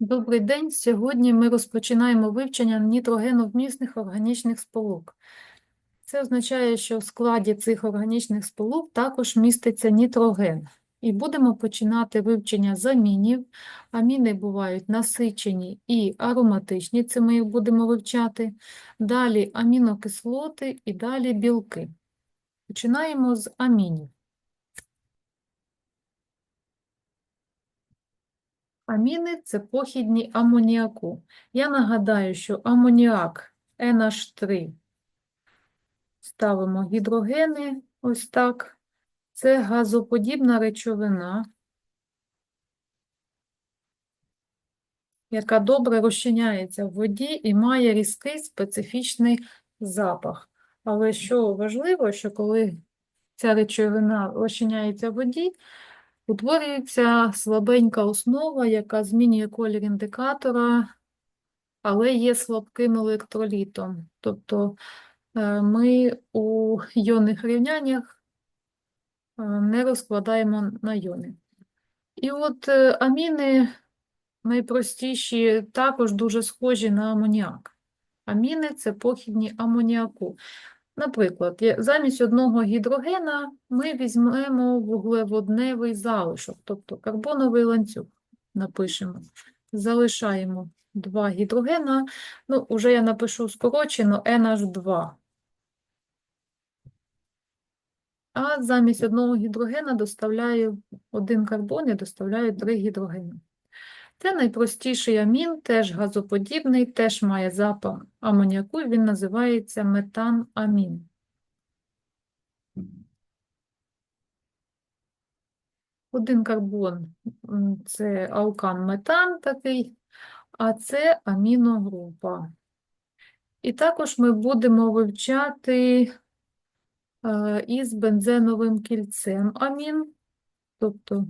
Добрий день. Сьогодні ми розпочинаємо вивчення нітрогеновмісних органічних сполук. Це означає, що в складі цих органічних сполук також міститься нітроген. І будемо починати вивчення з амінів. Аміни бувають насичені і ароматичні, це ми їх будемо вивчати. Далі амінокислоти і далі білки. Починаємо з амінів. Аміни – це похідні амоніаку. Я нагадаю, що амоніак NH3 ставимо гідрогени, ось так. Це газоподібна речовина, яка добре розчиняється в воді і має різкий специфічний запах. Але що важливо, що коли ця речовина розчиняється в воді, Утворюється слабенька основа, яка змінює колір індикатора, але є слабким електролітом. Тобто е, ми у йонних рівняннях е, не розкладаємо на йони. І от е, аміни найпростіші також дуже схожі на амоніак. Аміни – це похідні амоніаку. Наприклад, замість одного гідрогена ми візьмемо вуглеводневий залишок, тобто карбоновий ланцюг напишемо. Залишаємо два гідрогена, ну, вже я напишу скорочено NH2. А замість одного гідрогена доставляю один карбон і доставляю три гідрогени. Це найпростіший амін, теж газоподібний, теж має запах амоніаку, він називається метанамін. Один карбон це алкан метан такий, а це аміногрупа. І також ми будемо вивчати е, із бензеновим кільцем амін, тобто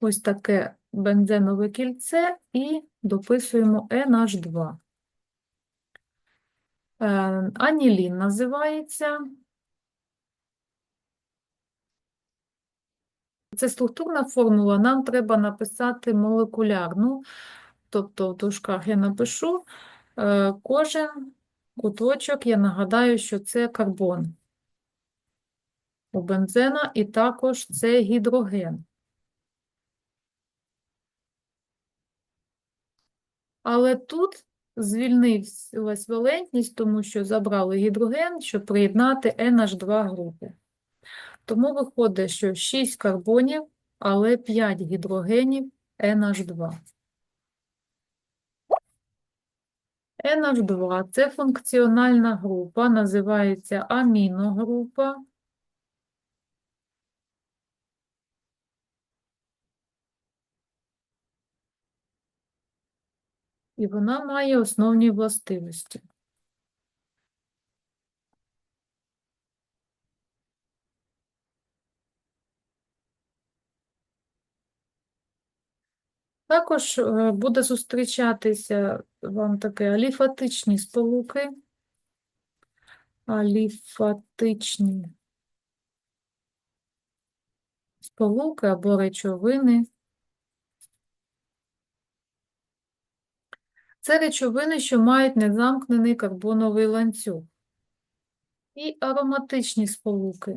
ось таке бензенове кільце і дописуємо NH2. Е, Анілін називається. Це структурна формула, нам треба написати молекулярну, тобто в дужках я напишу е, кожен куточок, я нагадаю, що це карбон у бензена, і також це гідроген. Але тут звільнилась валентність, тому що забрали гідроген, щоб приєднати NH2 групи. Тому виходить, що 6 карбонів, але 5 гідрогенів NH2. NH2 – це функціональна група, називається аміногрупа. І вона має основні властивості. Також е, буде зустрічатися вам таке аліфатичні сполуки. Аліфатичні сполуки або речовини. Це речовини, що мають незамкнений карбоновий ланцюг. І ароматичні сполуки.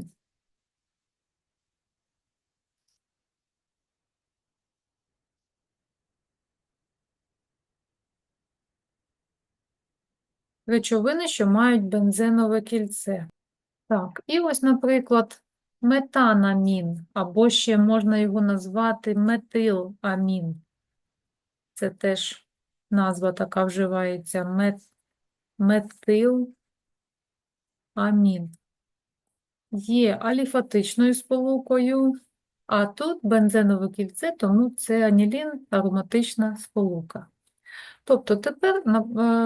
Речовини, що мають бензенове кільце. Так, і ось, наприклад, метанамін, або ще можна його назвати метиламін. Це теж назва така вживається мет, метиламін. Є аліфатичною сполукою, а тут бензенове кільце, тому це анілін ароматична сполука. Тобто тепер е,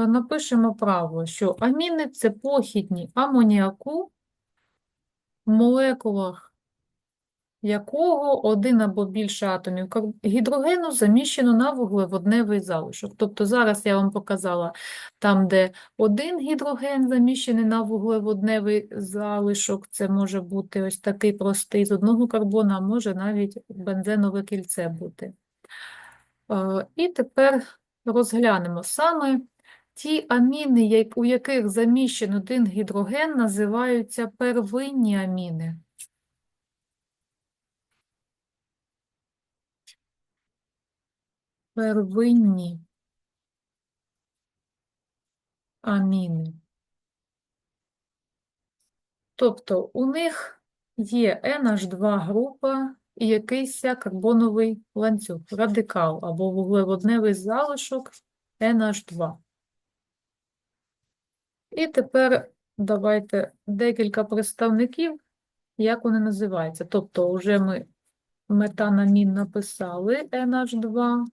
напишемо правило, що аміни – це похідні амоніаку, в молекулах якого один або більше атомів гідрогену заміщено на вуглеводневий залишок. Тобто зараз я вам показала там, де один гідроген заміщений на вуглеводневий залишок, це може бути ось такий простий з одного карбона, а може навіть бензенове кільце бути. Е, І тепер розглянемо саме ті аміни, у яких заміщен один гідроген, називаються первинні аміни. Первинні аміни. Тобто у них є NH2 група і якийсь карбоновий ланцюг, радикал або вуглеводневий залишок NH2. І тепер давайте декілька представників, як вони називаються. Тобто, вже ми метанамін написали NH2,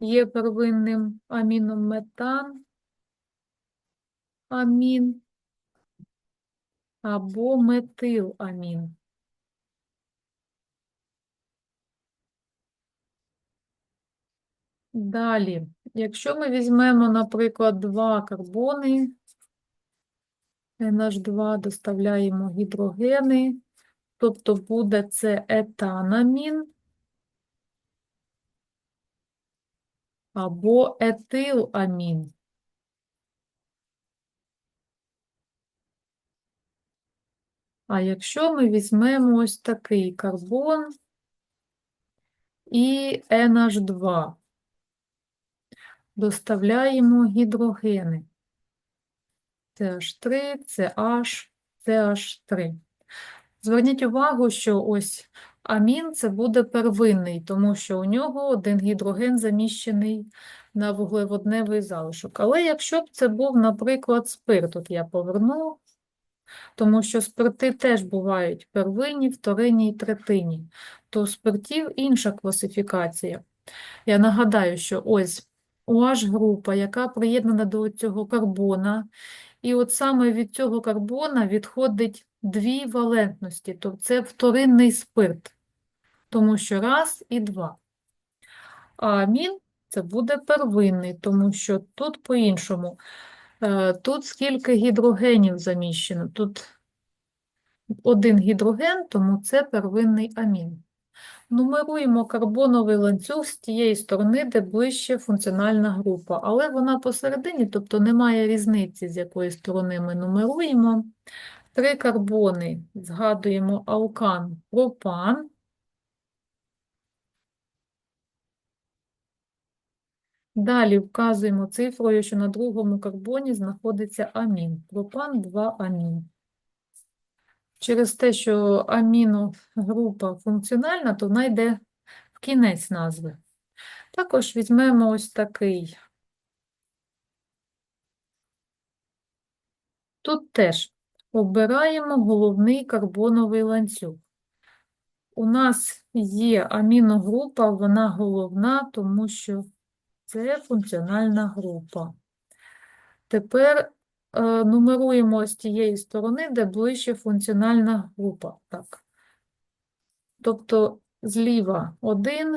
є первинним аміном метан, амін або метиламін. Далі, якщо ми візьмемо, наприклад, два карбони, NH2 доставляємо гідрогени, тобто буде це етанамін або етиламін. А якщо ми візьмемо ось такий карбон і NH2, доставляємо гідрогени. CH3, CH, CH3. Зверніть увагу, що ось амін це буде первинний, тому що у нього один гідроген заміщений на вуглеводневий залишок. Але якщо б це був, наприклад, спирт, тут я поверну, тому що спирти теж бувають первинні, вторинні і третинні, то спиртів інша класифікація. Я нагадаю, що ось OH група, яка приєднана до цього карбона, і от саме від цього карбона відходить дві валентності, тобто це вторинний спирт, тому що раз і два. А амін це буде первинний, тому що тут по-іншому. Е, Тут скільки гідрогенів заміщено? Тут один гідроген, тому це первинний амін. Нумеруємо карбоновий ланцюг з тієї сторони, де ближче функціональна група, але вона посередині, тобто немає різниці, з якої сторони ми нумеруємо. Три карбони, згадуємо алкан, пропан. Далі вказуємо цифрою, що на другому карбоні знаходиться амін. Пропан 2 амін. Через те, що аміногрупа функціональна, то вона йде в кінець назви. Також візьмемо ось такий. Тут теж обираємо головний карбоновий ланцюг. У нас є аміногрупа, вона головна, тому що це функціональна група. Тепер е, нумеруємо з тієї сторони, де ближче функціональна група. Так. Тобто зліва 1,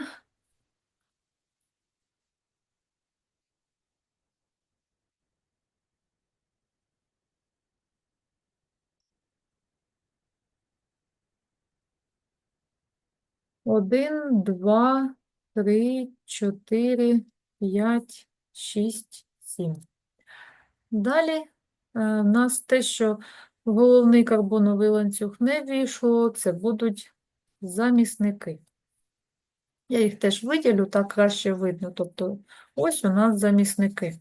Один, два, три, чотири, п'ять, шість, сім. Далі е, в нас те, що головний карбоновий ланцюг не війшло, це будуть замісники. Я їх теж виділю, так краще видно. Тобто ось у нас замісники.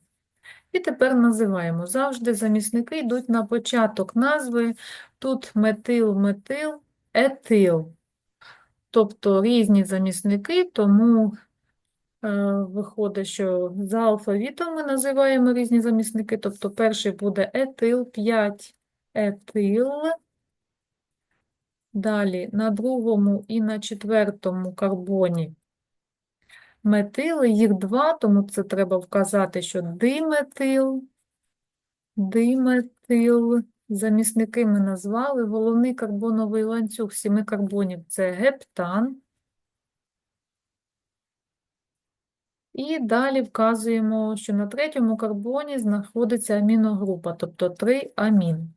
І тепер називаємо. Завжди замісники йдуть на початок назви. Тут метил, метил, етил. Тобто різні замісники, тому е, виходить, що за алфавітом ми називаємо різні замісники. Тобто перший буде етил, 5 етил. Далі на другому і на четвертому карбоні метили, їх два, тому це треба вказати, що диметил, диметил. Замісники ми назвали. Головний карбоновий ланцюг сіми карбонів – це гептан. І далі вказуємо, що на третьому карбоні знаходиться аміногрупа, тобто 3 амін.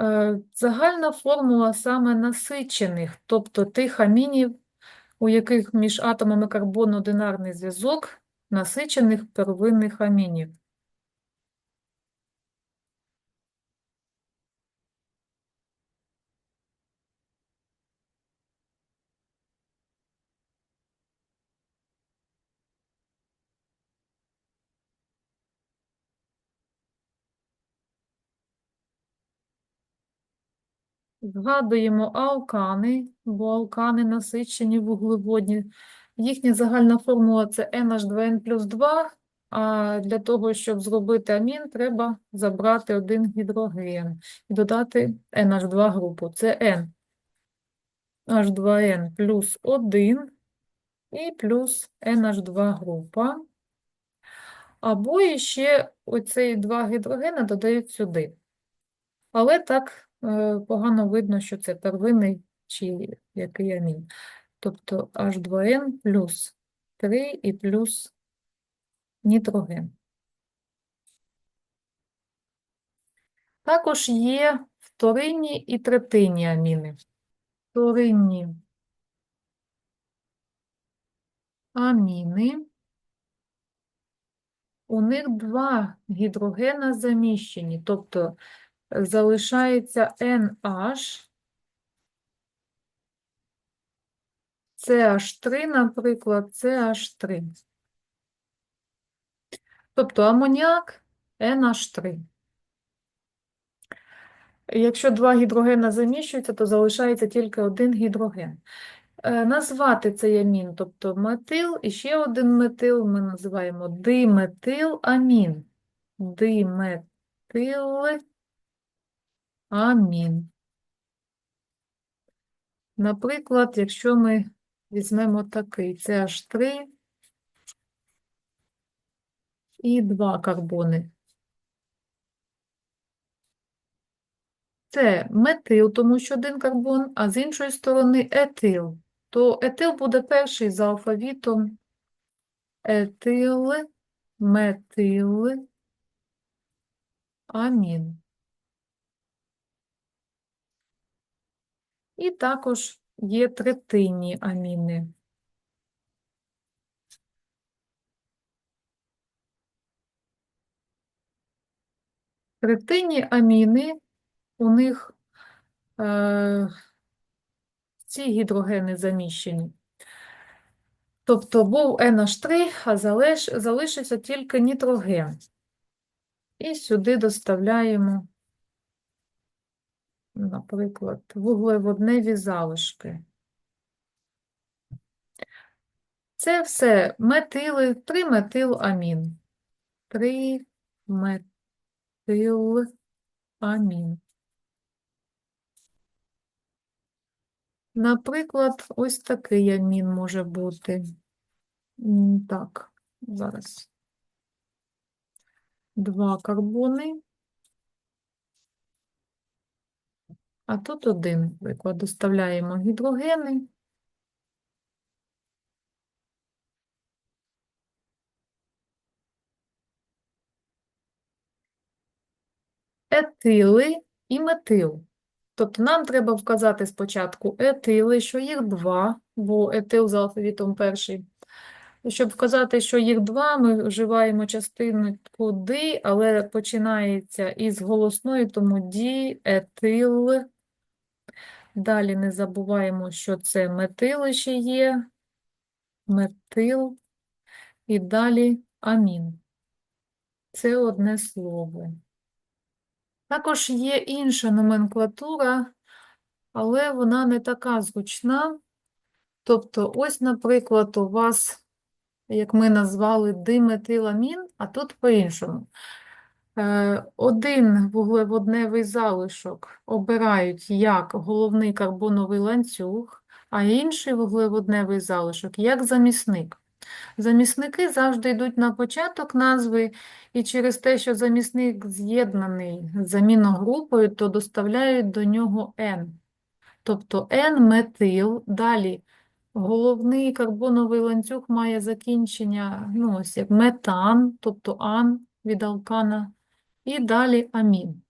Е, Загальна формула саме насичених, тобто тих амінів, у яких між атомами карбону одинарний зв'язок насичених первинних амінів. Згадуємо алкани, бо алкани насичені вуглеводні. Їхня загальна формула це NH2N плюс 2, а для того, щоб зробити амін, треба забрати один гідроген і додати NH2 групу. Це N. H2N плюс 1 і плюс NH2 група. Або іще оці два гідрогени додають сюди. Але так погано видно, що це первинний чи який амін. Тобто H2N плюс 3 і плюс нітроген. Також є вторинні і третинні аміни. Вторинні аміни. У них два гідрогена заміщені, тобто залишається NH, CH3, наприклад, CH3. Тобто амоніак NH3. Якщо два гідрогена заміщуються, то залишається тільки один гідроген. Е, Назвати цей амін, тобто метил і ще один метил, ми називаємо диметиламін. Диметиламін. Наприклад, якщо ми візьмемо такий, це аж 3 і 2 карбони. Це метил, тому що один карбон, а з іншої сторони етил. То етил буде перший за алфавітом. Етил, метил, амін. І також є третинні аміни. Третинні аміни, у них е, ці гідрогени заміщені. Тобто був NH3, а залиш, залишився тільки нітроген. І сюди доставляємо, наприклад, вуглеводневі залишки. Це все метили, триметиламін. Триметиламін. Наприклад, ось такий амін може бути. Так, зараз. Два карбони. А тут один, наприклад, доставляємо гідрогени. Етили і метил. Тобто нам треба вказати спочатку етили, що їх два, бо етил за алфавітом перший. Щоб вказати, що їх два, ми вживаємо частинку ди, але починається із голосної, тому ді, етил. Далі не забуваємо, що це метили ще є, метил, і далі амін. Це одне слово. Також є інша номенклатура, але вона не така зручна. Тобто, ось, наприклад, у вас, як ми назвали, диметиламін, а тут по-іншому. Е, Один вуглеводневий залишок обирають як головний карбоновий ланцюг, а інший вуглеводневий залишок як замісник. Замісники завжди йдуть на початок назви, і через те, що замісник з'єднаний з заміногрупою, то доставляють до нього N. Тобто N-метил, далі головний карбоновий ланцюг має закінчення ну, ось як метан, тобто ан від алкана, і далі амін.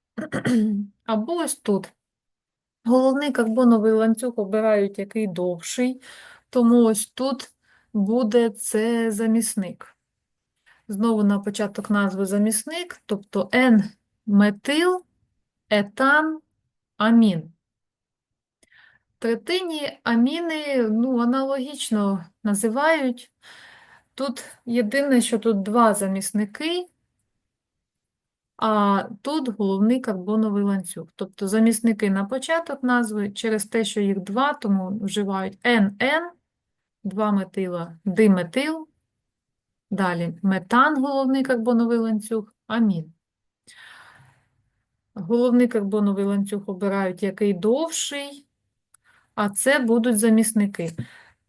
Або ось тут. Головний карбоновий ланцюг обирають який довший, тому ось тут буде це замісник. Знову на початок назви замісник, тобто N-метил, етан, амін. Третинні аміни ну, аналогічно називають. Тут єдине, що тут два замісники, а тут головний карбоновий ланцюг. Тобто замісники на початок назви, через те, що їх два, тому вживають NN, два метила, диметил, далі метан, головний карбоновий ланцюг, амін. Головний карбоновий ланцюг обирають який довший, а це будуть замісники.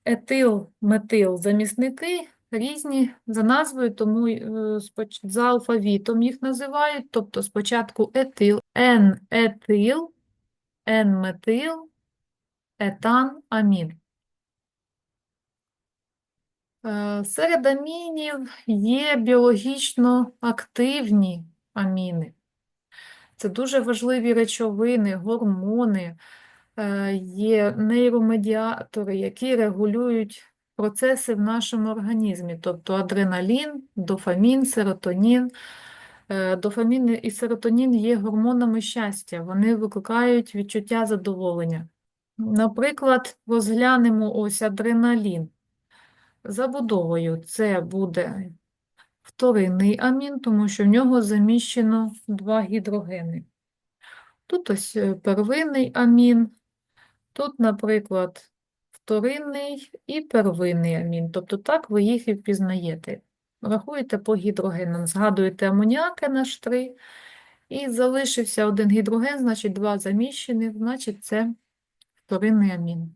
Етил, метил, замісники різні за назвою, тому е, за алфавітом їх називають. Тобто спочатку етил, Н-етил, Н-метил, етан, амін. Е, Серед амінів є біологічно активні аміни. Це дуже важливі речовини, гормони, е, є нейромедіатори, які регулюють процеси в нашому організмі, тобто адреналін, дофамін, серотонін. Е, Дофамін і серотонін є гормонами щастя, вони викликають відчуття задоволення. Наприклад, розглянемо ось адреналін. Забудовою це буде вторинний амін, тому що в нього заміщено два гідрогени. Тут ось е, первинний амін, тут, наприклад, вторинний і первинний амін. Тобто так ви їх і впізнаєте. Рахуєте по гідрогенам, згадуєте амоніак NH3, і залишився один гідроген, значить два заміщені, значить це вторинний амін.